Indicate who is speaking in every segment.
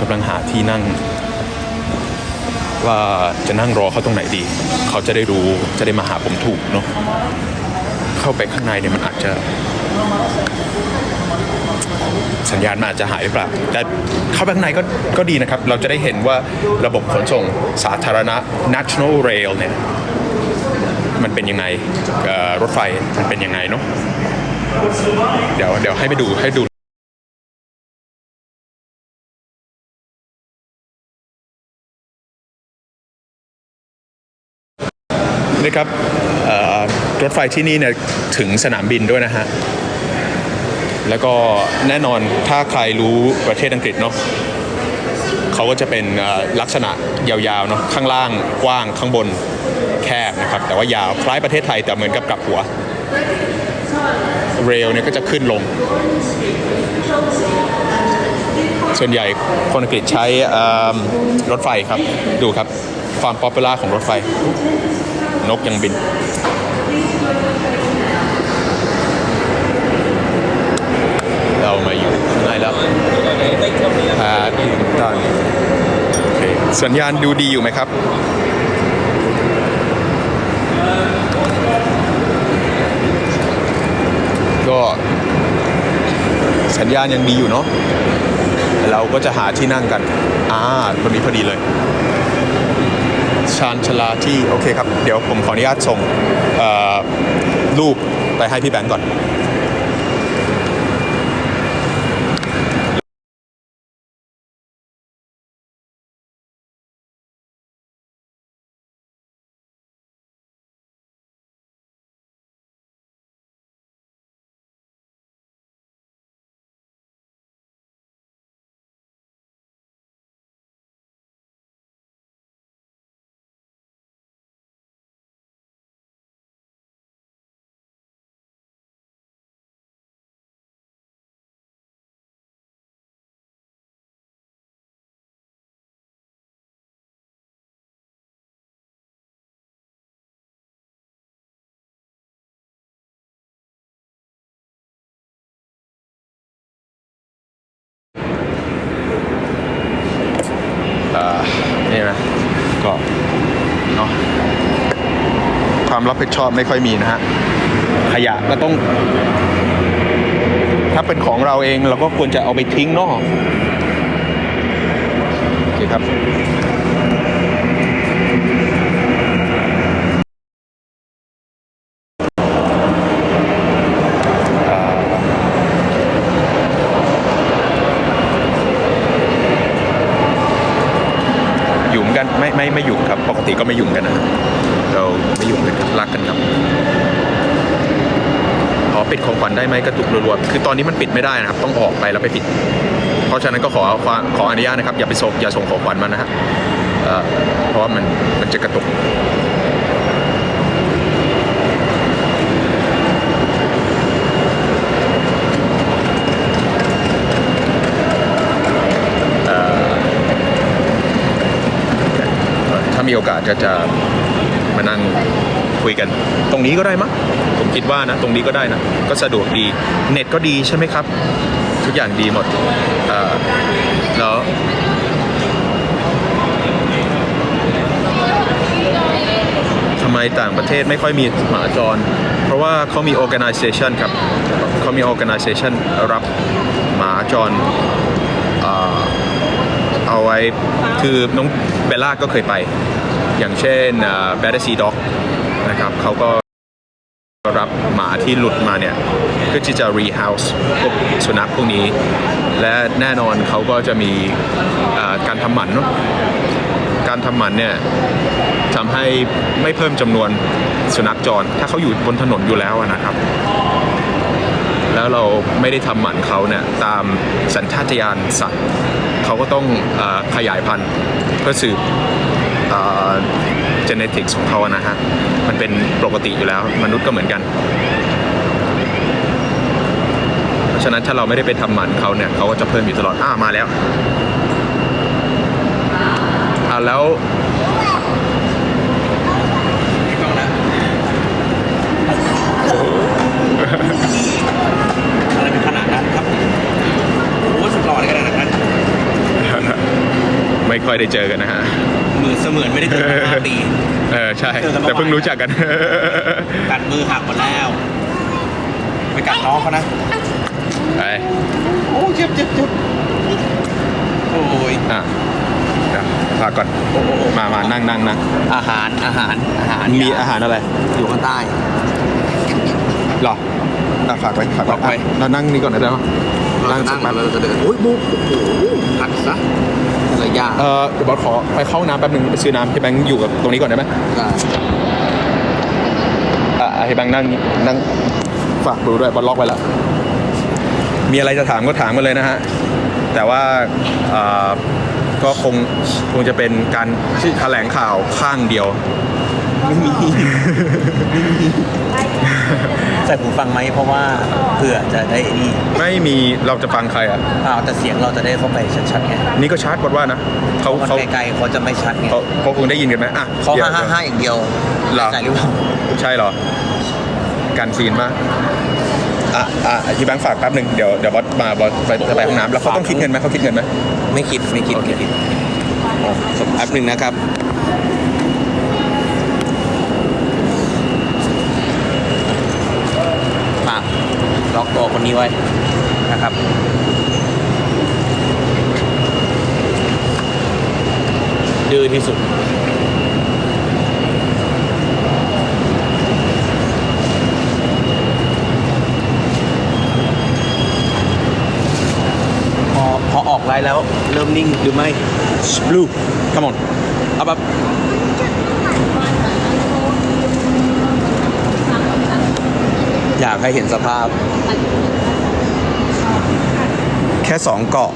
Speaker 1: กำลังหาที่นั่ง ว่าจะนั่งรอเขาตรงไหนดี เขาจะได้รู้จะได้มาหาผมถูกเนาะเข้าไปข้างในเนี่ยมันอาจจะ สัญญาณมันอาจจะหายหรือเปล่าแต่เข้าไปข้างในก็ก็ดีนะครับ เราจะได้เห็นว่าระบบขนส่งสาธารณะ National Rail เนี่ยมันเป็นยังไงรถไฟมันเป็นยังไงเนาะเดี๋ยวเดี๋ยวให้ไปดูให้ดู นี่ครับรถไฟที่นี่เนี่ยถึงสนามบินด้วยนะฮะ แล้วก็แน่นอนถ้าใครรู้ประเทศอังกฤษเนาะเขาก็จะเป็นลักษณะยาวๆเนาะข้างล่างกว้างข้างบนแคบนะครับ แต่ว่ายาวคล้ายประเทศไทยแต่เหมือนกับกลับหัว เรลเนี่ยก็จะขึ้นลง ส่วนใหญ่คนอังกฤษใช้รถไฟครับ ดูครับความป๊อปปูล่าของรถไฟ นกยังบิน เรามาอยู่ข้างในแล้วพาที่ตันโอเคสัญญาณดูดีอยู่ไหมครับก็สัญญาณยังดีอยู่เนาะเราก็จะหาที่นั่งกัน อ่าตรงนี้พอดีเลย ชานชลาที่โอเคครับ เดี๋ยวผมขออนุญาตส่งรูปไปให้พี่แบงก์ก่อน ความรับผิดชอบไม่ค่อยมีนะฮะขยะก็ต้อง ถ้าเป็นของเราเองเราก็ควรจะเอาไปทิ้งเนาะโอเคครับ หยุ่มกันไม่ไม่ไม่หยุ่มครับ ปกติก็ไม่หยุ่มกันนะเราไม่หยุ่มกันครับรักกันครับขอปิดของขวัญ ได้ไหมกระตุกรัวๆคือตอนนี้มันปิดไม่ได้นะครับ ต้องออกไปแล้วไปปิด เพราะฉะนั้นก็ขอความขออนุญาตนะครับ อย่าไปส่งอย่าส่งของขวัญมานะฮะเเพราะว่ามันมันจะกระตุกถ้ามีโอกาสก็จะมานั่งคุยกัน ตรงนี้ก็ได้มั้งผม คิดว่านะ ตรงนี้ก็ได้นะ ก็สะดวกดี เน็ตก็ดีใช่ไหมครับ ทุกอย่างดีหมดแล้วทำไมต่างประเทศไม่ค่อยมีหมาจร เพราะว่าเขามี organization ครับ เขามี organization รับหมาจรเอ่อเอาไว้ คือน้องเบลล่าก็เคยไป อย่างเช่นแบดซีด็อกนะครับเขาก็ รับหมาที่หลุดมาเนี่ยเพื่อที่จะรีเฮาส์พวกสุนัขพวกนี้ และแน่นอนเขาก็จะมีการทำหมันเนอะการทำหมันเนี่ยทำให้ไม่เพิ่มจำนวนสุนัขจร ถ้าเขาอยู่บนถนนอยู่แล้วนะครับ แล้วเราไม่ได้ทำหมันเขาเนี่ยตามสัญชาตญาณสัตว์เขาก็ต้องอขยายพันธุ์เพื่อสืบ เจเนติกของเขาอะนะฮะ มันเป็นปกติอยู่แล้ว มนุษย์ก็เหมือนกัน เพราะฉะนั้นถ้าเราไม่ได้ไปทำหมันเขาเนี่ยเขาก็จะเพิ่มอยู่ตลอดอ่ามาแล้วอ่าแล้ว
Speaker 2: อะไรเป็นขนาดนั้นครับโอ้สุดหล่อเลยขนาดนั้น
Speaker 1: ค่อยได้เจอกันนะฮะ
Speaker 2: เหมือนเสมือนไม่ได้เจอกันห้าปี
Speaker 1: เออใช่
Speaker 2: เจอกันเมื่อวาน
Speaker 1: แต่เพิ่งรู้จักกัน
Speaker 2: กัดมือหักหมดแล้วไปกัดน้องเขานะ
Speaker 1: ไป
Speaker 2: โอ้เจ็บเจ็บเจ็บโอ้ย
Speaker 1: อะเดี๋ยวพาก่อน
Speaker 2: โอ้โห
Speaker 1: มามานั่งนั่งนั่ง
Speaker 2: อาหารอาหารอาหาร
Speaker 1: มีอาหารอะไร
Speaker 2: อยู่ข้างใต้
Speaker 1: หรออะฝากไว้ฝากไว้
Speaker 2: ฝากไว้
Speaker 1: อะเรานั่งนี่ก่อนได้ไหมนั่งสักแป๊บ
Speaker 2: เราจะเดินโอ้ยบุ๊กโอ้โหพักซะ ระยะ
Speaker 1: เออเดี๋ยวบอสขอไปเข้าห้องน้ำแป๊บนึงไปซื้อน้ำให้แบงค์อยู่กับตรงนี้ก่อนได้ไหม
Speaker 2: ได้
Speaker 1: อะให้แบงค์นั่งนั่งฝากดูด้วยบอสล็อกไว้แล้วมีอะไรจะถามก็ถามกันเลยนะฮะ แต่ว่าเอ่อก็คงคงจะเป็นการแถลงข่าวข้างเดียว
Speaker 2: ไม่มี ใส่หูฟังไหมเพราะว่าเผื่อจะได้นี่
Speaker 1: ไม่มีเราจะฟังใครอะ
Speaker 2: อ้าวแต่เสียงเราจะได้เข้าไปชัดๆไง
Speaker 1: นี่ก็ชาร์จบอสว่านะเขา
Speaker 2: มัน
Speaker 1: เขา
Speaker 2: ไกลๆเขาจะไม่ชัดไง
Speaker 1: เขาเขาคงได้ยินกันไหมอะ
Speaker 2: เขา
Speaker 1: ดี๋ยว
Speaker 2: ห้าห้าห้าอย่างเดียว
Speaker 1: เหรอ
Speaker 2: ใจหรือเปล่า
Speaker 1: ใช่เหรอการซีนมากอะอะที่แบงค์ฝากแป๊บหนึ่งเดี๋ยวเดี๋ยวบอสมาบอสไปจะไปห้องน้ำแล้วเขาต้องคิดเงินไหมเขาคิดเงินไหม
Speaker 2: ไม่คิดไม่คิดไม่คิด แป๊บหนึ่งนะครับ มาล็ อกตัวคนนี้ไว้นะครับดื้อที่สุด พอพอออกไลน์แล้วเริ่มนิ่งหรือไม่ blue come on เอาแบบ อยากให้เห็นสภาพ แค่สองเกาะ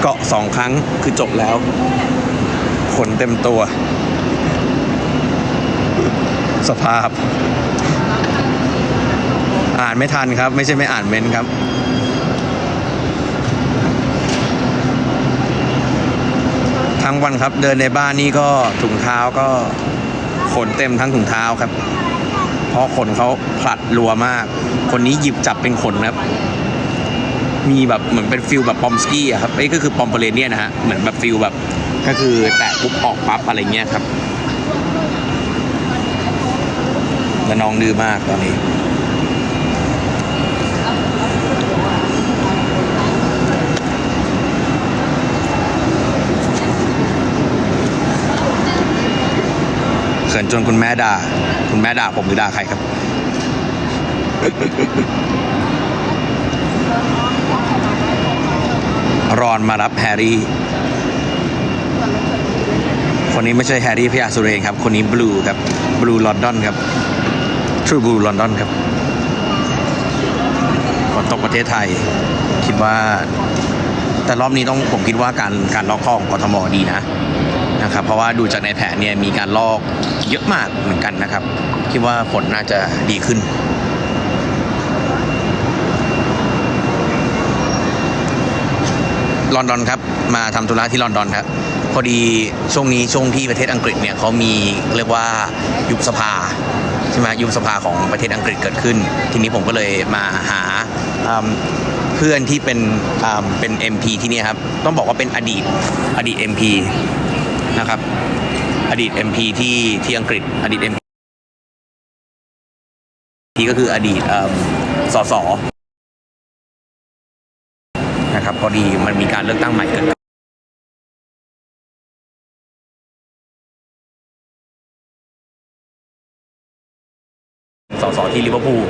Speaker 2: เกาะสองครั้งคือจบแล้ว ขนเต็มตัว สภาพ อ่านไม่ทันครับ ไม่ใช่ไม่อ่านเม้นครับทั้งวันครับเดินในบ้านนี่ก็ถุงเท้าก็ขนเต็มทั้งถุงเท้าครับ ราะคนเขาผลัดรัวมาก คนนี้หยิบจับเป็นขนครับ มีแบบเหมือนเป็นฟิลแบบปอมสกี้อะครับไอ้ก็คือปอมเปเรเนียนะฮะ เหมือนแบบฟิลแบบก็คือแตะปุ๊บออกปั๊บอะไรเงี้ยครับแล้วน้องดื้อมากตอนนี้ ขินจนคุณแม่ด่า คุณแม่ด่าผมหรือด่าใครครับ รอนมารับแฮร์รี่ คนนี้ไม่ใช่แฮร์รี่พยาสุเรนครับ คนนี้บลูครับ บลูลอนดอนครับทรูบลูลอนดอนครับฝนตกประเทศไทย คิดว่า แต่รอบนี้ต้องผมคิดว่าการการล็อกข้อของกทมดีนะ นะครับ เพราะว่าดูจากในแผนเนี่ยมีการลอกเยอะมากเหมือนกันนะครับ คิดว่าฝนน่าจะดีขึ้นลอนดอนครับ มาทำธุระที่ลอนดอนครับพอดีช่วงนี้ช่วงที่ประเทศอังกฤษเนี่ยเขามีเรียกว่ายุบสภาใช่ไหมยุบสภาของประเทศอังกฤษเกิดขึ้น ทีนี้ผมก็เลยมาหาเพื่อนที่เป็นเป็น MP ที่นี่ครับ ต้องบอกว่าเป็นอดีตอดีต MP นะครับ อดีต MP ที่ที่อังกฤษ อดีต MP ที่ก็คืออดีตเอิ่มสสนะครับพอดีมันมีการเลือกตั้งใหม่เกิดขึ้นสสที่ลิเวอร์พูล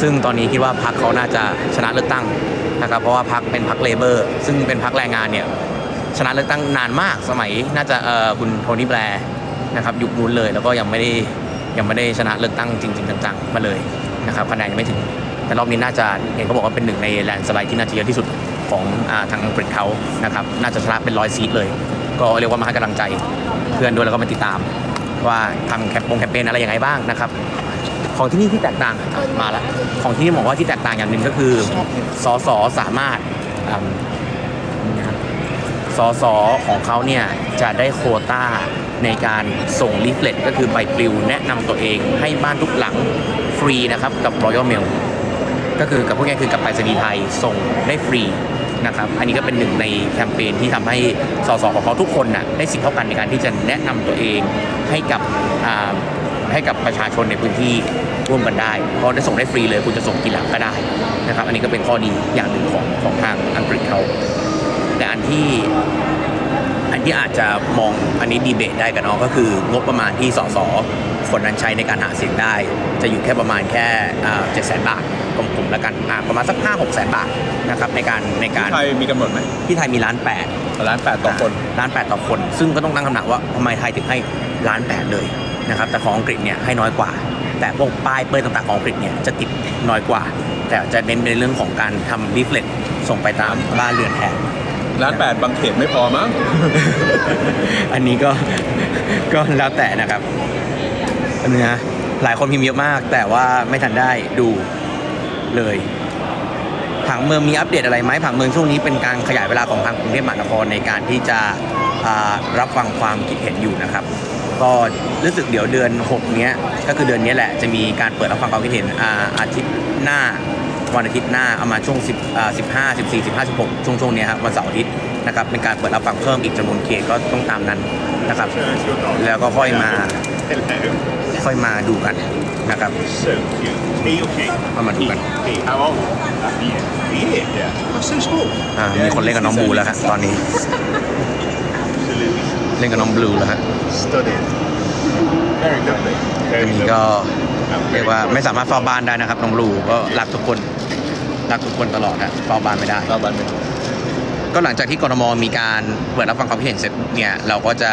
Speaker 2: ซึ่งตอนนี้คิดว่าพรรคเขาน่าจะชนะเลือกตั้งนะครับ เพราะว่าพรรคเป็นพรรคเลเบอร์ ซึ่งเป็นพรรคแรงงานเนี่ย ชนะเลือกตั้งนานมากสมัยน่าจะคุณโทนี่แบร์นะครับยุคนู้นเลยแล้วก็ยังไม่ได้ยังไม่ได้ชนะเลือกตั้งจริง ๆ จังๆมาเลยนะครับคะแนนยังไม่ถึง แต่รอบนี้น่าจะเห็นเขาบอกว่าเป็นหนึ่งในแลนด์สไลด์ที่น่าจะเยอะที่สุดของอทางอังกฤษเขานะครับน่าจะชนะเป็นร้อยซีทเลย ก็เรียกว่ามาให้กำลังใจเพื่อนด้วยแล้วก็มาติดตาม ว่าทำแคมปงแคมเปญอะไรยังไงบ้างนะครับของที่นี่ที่แตกต่างมาแล้วของที่นี่บอกว่าที่แตกต่างอย่างหนึ่งก็คือสสสามารถ สสของเขาเนี่ยจะได้โควต้าในการส่งลีฟเล็ตก็คือใบปลิวแนะนำตัวเองให้บ้านทุกหลังฟรีนะครับกับ Royal Mail ก็คือกับพวกนี้คือกับไปรษณีย์ไทยส่งได้ฟรีนะครับ อันนี้ก็เป็นหนึ่งในแคมเปญที่ทำให้สสของเขาทุกคนน่ะได้สิทธิเท่ากันในการที่จะแนะนำตัวเองให้กับให้กับประชาชนในพื้นที่ร่วมกันได้เพราะได้ส่งได้ฟรีเลย คุณจะส่งกี่หลังก็ได้นะครับ อันนี้ก็เป็นข้อดีอย่างหนึ่งของของทางอังกฤษเขา แต่อันที่อันที่อาจจะมองอันนี้ดีเบตได้กันเนาะก็คืองบประมาณที่สสคนนั้นใช้ในการหาเสียงได้ จะอยู่แค่ประมาณแค่เจ็ดแสนบาทกลมๆแล้วกันอ่าประมาณสักห้าหกแสนบาทนะครับในการในการ
Speaker 1: ไทยมีกำหนดไหม
Speaker 2: ที่ไทยมีล้านแปด
Speaker 1: ล้านแปดต่อคน
Speaker 2: ล้านแปดต่อคน ซึ่งก็ต้องตั้งคำถามว่าทำไมไทยถึงให้ล้านแปดเลยนะครับแต่ของอังกฤษเนี่ยให้น้อยกว่า แต่พวกป้ายเปิดต่างๆของอังกฤษเนี่ยจะติดน้อยกว่า แต่จะเน้นในเรื่องของการทำลีฟเล็ตส่งไปตามบ้านเรือนแทน
Speaker 1: ล้านแปดบางเขตไม่พอมั้ง
Speaker 2: อันนี้ก็ก็แล้วแต่นะครับอันนี้นะหลายคนพิมพ์เยอะมาก แต่ว่าไม่ทันได้ดูเลยผังเมืองมีอัปเดตอะไรไหมผังเมืองช่วงนี้เป็นการขยายเวลาของทางกรุงเทพมหานครในการที่จะรับฟังความคิดเห็นอยู่นะครับ ก็รู้สึกเดี๋ยวเดือน 6 เนี้ยก็คือเดือนนี้แหละจะมีการเปิดรับฟังความคิดเห็นอาอาทิตย์หน้า วันอาทิตย์หน้าเอามาช่วง10อ่า15 14 15 16ช่วงช่วงเนี้ยครับวันเสาร์อาทิตย์นะครับเป็นการเปิดรับฟังเพิ่มอีกจำนวนเขตก็ต้องตามนั้นนะครับ แล้วก็ค่อยมา
Speaker 3: Hello.
Speaker 2: ค่อยมาดูกันนะครับ
Speaker 3: So cute. Hey, okay.
Speaker 2: I'm gonna do that.
Speaker 3: Hey, how old? Yeah. Yeah. Yeah. Oh, so small.
Speaker 2: อ่ามีคนเล่นกับน้องบลูแล้วฮะตอนนี้
Speaker 3: Absolutely
Speaker 2: เล่นกับน้องบลูแล้วฮะ
Speaker 3: stunning. Very lovely.
Speaker 2: อั
Speaker 3: Very
Speaker 2: นนี้
Speaker 3: lovely.
Speaker 2: ก็เรียกว่าไม่สามารถเฝ้าบ้านได้นะครับน้องบลูก็รักทุกคน รักทุกคนตลอดฮะเฝ้าบ้านไม่ได้
Speaker 1: เราบันเป็น
Speaker 2: ก็หลังจากที่กรทมมีการเปิดรับฟังความคิดเห็นเสร็จเนี่ยเราก็จะ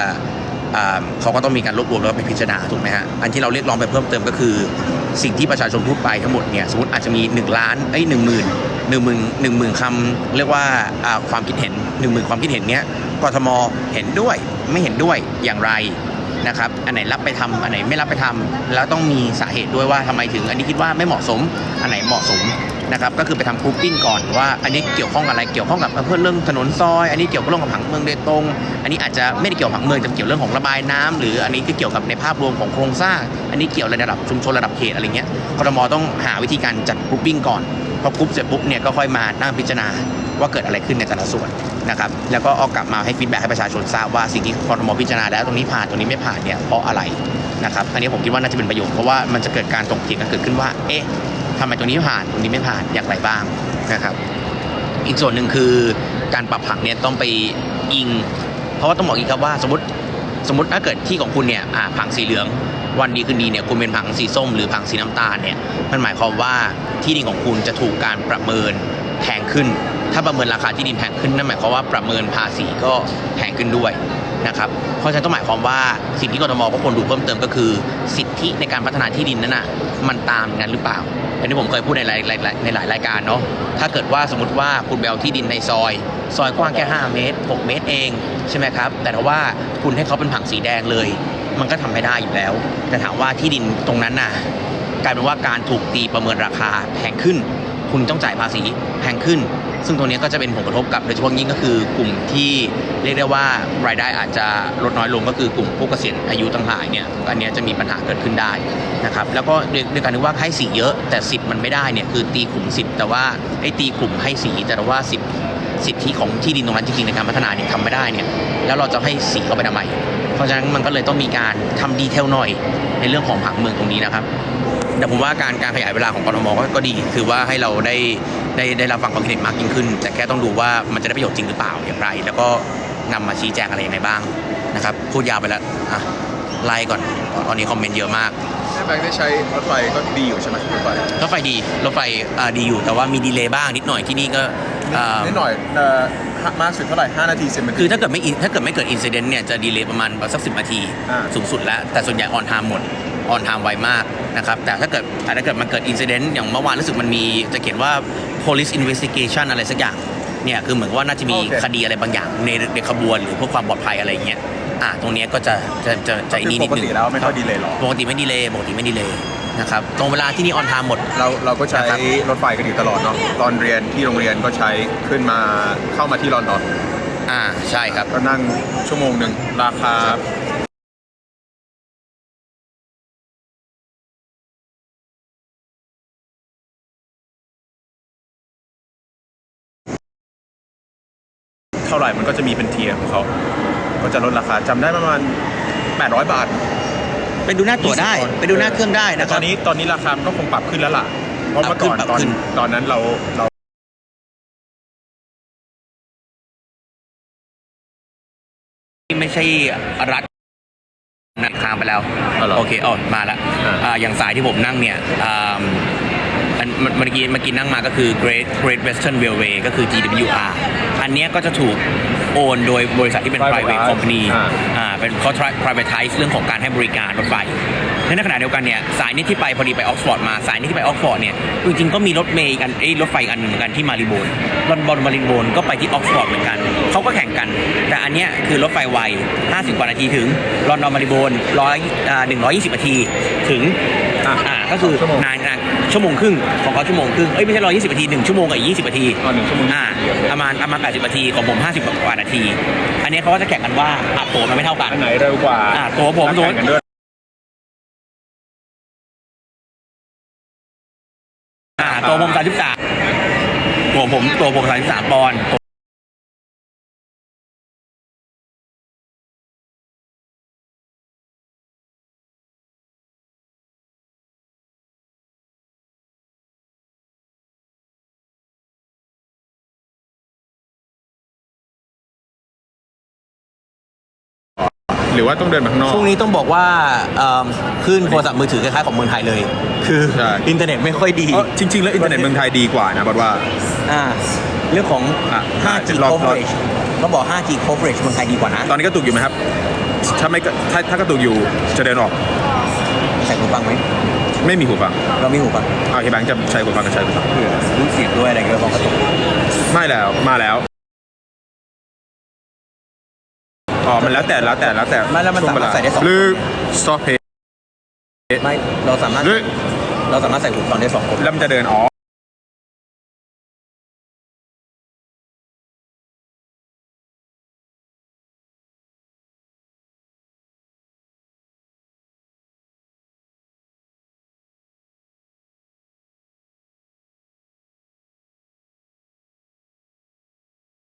Speaker 2: อ่าเขาก็ต้องมีการรวบรวมแล้วก็ไปพิจารณาถูกไหมฮะอันที่เราเรียกร้องไปเพิ่มเติมก็คือ สิ่งที่ประชาชนพูดไปทั้งหมดเนี่ยสมมติอาจจะมี 1 ล้านเอ้ยหนึ่งหมื่นหนึ่งหมื่นหนึ่งหมื่นคำเรียกว่าอ่าความคิดเห็นหนึ่งหมื่นความคิดเห็นเนี้ยกทมเห็นด้วยไม่เห็นด้วยอย่างไรนะครับอันไหนรับไปทำอันไหนไม่รับไปทำแล้วต้องมีสาเหตุด้วยว่าทำไมถึง อันนี้คิดว่าไม่เหมาะสมอันไหนเหมาะสม นะครับก็คือไปทำกรุ๊ปปิ้งก่อนว่าอันนี้เกี่ยวข้องกับอะไรเกี่ยวข้องกับเพื่อเรื่องถนนซอย อันนี้เกี่ยวกับเรื่องของผังเมืองโดยตรง อันนี้อาจจะไม่ได้เกี่ยวกับผังเมืองแต่เกี่ยวเรื่องของระบายน้ำหรืออันนี้คือเกี่ยวกับในภาพรวมของโครงสร้าง อันนี้เกี่ยวระดับชุมชนระดับเขตอะไรเงี้ยกรทมต้องหาวิธีการจัดกรุ๊ปปิ้งก่อนพอกรุ๊ปเสร็จปุ๊บเนี่ยก็ค่อยมานั่งพิจารณาว่าเกิดอะไรขึ้นในแต่ละส่วนนะครับแล้วก็เอากลับมาให้ฟีดแบ็กให้ประชาชนทราบว่าสิ่งที่กรทมพิจารณาแล้วตรงนี้ผ่านตรงนี้ไม่ผ่านเนี่ยเพราะอะไรนะครับอันนี้ผมคิดว่าน่าจะเป็นประโยชน์เพราะว่ามันจะเกิดการตกเถียงกันเกิดขึ้นว่าเอ๊ะ ทำไมตรงนี้ผ่านตรงนี้ไม่ผ่านอย่างไรบ้างนะครับ อีกส่วนหนึ่งคือการปรับผังเนี่ยต้องไปอิง เพราะว่าต้องบอกอีกครับว่าสมมติสมมติถ้าเกิดที่ของคุณเนี่ยผังสีเหลืองวันดีคืนดีเนี่ยคุณเป็นผังสีส้มหรือผังสีน้ำตาลเนี่ยมันหมายความว่าที่ดินของคุณจะถูกการประเมิน แพงขึ้น ถ้าประเมินราคาที่ดินแพงขึ้นนั่นหมายความว่าประเมินภาษีก็แพงขึ้นด้วยนะครับ เพราะฉะนั้นต้องหมายความว่าสิ่งที่กรทมก็ควรดูเพิ่มเติมก็คือ สิทธิในการพัฒนาที่ดินนั้นน่ะมันตามนั้นหรือเปล่าอันนี้ผมเคยพูดในหลายในหลายรายการเนาะ ถ้าเกิดว่าสมมติว่าคุณไปเอาที่ดินในซอย ซอยกว้างแค่ 5 เมตร 6 เมตรเองใช่ไหมครับ แต่ถ้าว่าคุณให้เขาเป็นผังสีแดงเลย มันก็ทำไม่ได้อยู่แล้ว แต่ถามว่าที่ดินตรงนั้นน่ะกลายเป็นว่าการถูกตีประเมินราคาแพงขึ้น คุณต้องจ่ายภาษีแพงขึ้น ซึ่งตรงนี้ก็จะเป็นผลกระทบกับโดยเฉพาะยิ่งก็คือกลุ่มที่เรียกได้ว่ารายได้อาจจะลดน้อยลงก็คือกลุ่มผู้เกษียณอายุต่างหายเนี่ยอันนี้จะมีปัญหาเกิดขึ้นได้นะครับแล้วก็ด้วยด้วยการที่ว่าให้สีเยอะแต่สิทธิ์มันไม่ได้เนี่ยคือตีกลุ่มสิทธิ์แต่ว่าไอ้ตีกลุ่มให้สีแต่ว่าสิทธิ์สิทธิของที่ดินตรงนั้นจริงๆในการพัฒนาเนี่ยทำไม่ได้เนี่ยแล้วเราจะให้สีเข้าไปทำไมเพราะฉะนั้นมันก็เลยต้องมีการทำดีเทลหน่อยในเรื่องของผังเมืองตรงนี้นะครับ แต่ผมว่าการการขยายเวลาของกรทมก็ก็ดี คือว่าให้เราได้ได้ได้รับฟังความคิดเห็นมากยิ่งขึ้น แต่แค่ต้องดูว่ามันจะได้ประโยชน์จริงหรือเปล่าอย่างไร แล้วก็นำมาชี้แจงอะไรยังไงบ้างนะครับพูดยาวไปแล้วอะไล่ก่อนตอนนี้คอมเมนต์เยอะมาก
Speaker 1: ถ้าแบงค์ได้ใช้รถไฟก็ดีอยู่ใช่ไหมรถไฟ
Speaker 2: รถไฟดีรถไฟอ่าดีอยู่แต่ว่ามีดีเลย์บ้างนิดหน่อยที่นี่ก็อ่า
Speaker 1: นิดหน่อยเอ่อมากสุดเท่าไหร่5นาที10นาที
Speaker 2: คือถ้าเกิดไม่อินถ้าเกิดไม่เกิดอินซิเดนต์เนี่ยจะดีเลย์ประมาณสักสินาที
Speaker 1: อ่า
Speaker 2: สูงสุดแล้ว แต่ส่วนใหญ่ออนไทม์หมด ออนไทม์ไวมากนะครับ แต่ถ้าเกิดแต่ถ้าเกิดมันเกิดอินซิเดนต์อย่างเมื่อวานรู้สึกมันมีจะเขียนว่า police investigation อะไรสักอย่างเนี่ยคือเหมือนกับว่าน่าจะมีคดีอะไรบางอย่างในในขบวนหรือเพื่อความปลอดภัยอะไรอย่างเงี้ยอ่าตรงเนี้ยก็จะจะจะจะไอ้นี่นิด
Speaker 1: ปก
Speaker 2: นึง
Speaker 1: ติแล้วไม่ค่อยดีเลยหรอ
Speaker 2: ปกติไม่ดีเลยปกติไม่ดีเลยนะครับตรงเวลาที่นี่ออนไทม์หมด
Speaker 1: เราเราก็ใช้
Speaker 2: นะครับ
Speaker 1: รถไฟกันอยู่ตลอดเนาะตอนเรียนที่โรงเรียนก็ใช้ขึ้นมาเข้ามาที่ลอนดอน
Speaker 2: อ่าใช่ครับ
Speaker 1: ก็นั่งชั่วโมงหนึ่งราคา เท่าไหร่มันก็จะมีเป็นเทียร์ของเขาก็จะลดราคาจำได้ประมาณ 800 บาท
Speaker 2: ไปดูหน้าตั๋วได้
Speaker 1: 20คน
Speaker 2: ไปดูหน้าเครื่องได้
Speaker 1: แต่
Speaker 2: นะค
Speaker 1: ต
Speaker 2: รั
Speaker 1: อบ นนี้ตอนนี้ราคามันก็คงปรับขึ้นแล้วล่ะ เพราะเมื่อก่อน
Speaker 2: ปรับ
Speaker 1: ตอน
Speaker 2: ขึ้น
Speaker 1: ตอนนั้นเราเรา
Speaker 2: ไม่ใช่รัฐนัดค้างไปแล้ว
Speaker 1: อ๋อเหรอ
Speaker 2: โอเคอ๋อมาละ
Speaker 1: อ่า
Speaker 2: อ่าอย่างสายที่ผมนั่งเนี่ยอ่า อันมันเมื่อกี้เมื่อกี้นั่งมาก็คือ Great Great Western Railway ก็คือ GWR อันเนี้ยก็จะถูกโอนโดยบริษัทที่เป็น
Speaker 1: Private
Speaker 2: private company
Speaker 1: อ่า
Speaker 2: อ่าเป็นเขา privatize เรื่องของการให้บริการรถไฟในขณะเดียวกันเนี่ยสายนี้ที่ไปพอดีไปออกซฟอร์ดมาสายนี้ที่ไปออกซฟอร์ดเนี่ยจริงๆก็มีรถเมย์อีกอันเอ้ยรถไฟอีกอันหนึ่งเหมือนกันที่มาริโบนลอนดอนมาริโบนก็ไปที่ออกซฟอร์ดเหมือนกันเขาก็แข่งกัน แต่อันเนี้ยคือรถไฟไว 50 กว่านาทีถึงลอนดอนมาริโบนร้อยอ่า120 นาทีถึง
Speaker 1: อะ
Speaker 2: อ่าก็คือ
Speaker 1: ชั่วโมง
Speaker 2: นานนาน ชั่วโมงครึ่งของเขาชั่วโมงครึ่งเอ้ยไม่ใช่120นาทีหนึ่งชั่วโมงกับอีก20นาที
Speaker 1: อ๋อหนึ่งชั่วโมง
Speaker 2: อ่าประมาณประมาณ80นาทีของผม50กว่านาที อันเนี้ยเขาก็จะแข่งกันว่าอัดตัวมันไม่เท่ากัน
Speaker 1: อันไหนเร็วกว่า
Speaker 2: อะตัวผม
Speaker 1: แข่งกันด้วย
Speaker 2: อ่าตัวผม33ตัวผมตัวผม33ปอนด์
Speaker 1: หรือว่าต้องเดินมาข้างนอก
Speaker 2: ช่วงนี้ต้องบอกว่าเอิ่มคลื่นโทรศัพท์มือถือคล้ายๆของเมืองไทยเลย คือ
Speaker 1: ใช่
Speaker 2: อินเทอร์เน็ตไม่ค่อยดี
Speaker 1: เอ้าจริง ๆ แล้วอินเทอร์เน็ตเมืองไทยดีกว่านะบอกว่า
Speaker 2: อ่าเรื่องของ
Speaker 1: อะ
Speaker 2: 5G
Speaker 1: ลอง
Speaker 2: coverage ต้องบอก 5G coverage เมืองไทยดีกว่านะ
Speaker 1: ตอนนี้กระตุกอยู่ไหมครับ ถ้าไม่กระถ้าถ้ากระตุกอยู่จะเดินออก
Speaker 2: ใส่หูฟังไหม
Speaker 1: ไม่มีหูฟัง
Speaker 2: เรามีหูฟัง
Speaker 1: เอาเคแบงค์จะใช้หูฟังกับใช้หูฟัง
Speaker 2: รู้เสียงด้วยอะไรเงี้ยบอกกระตุก
Speaker 1: ไม่แล้วมาแล้ว อ๋อ มันแล้วแต่แล้วแต่แล้วแต่
Speaker 2: ไม่แล้วมัน
Speaker 1: ช่
Speaker 2: สาว
Speaker 1: ง
Speaker 2: มารถใส่ได้สอง
Speaker 1: หรือ stop it
Speaker 2: ไม่เราสามารถ
Speaker 1: หรือ
Speaker 2: เราสามารถใส่หูฟังได้สองคน
Speaker 1: แล้วมันจะเดินอ๋อ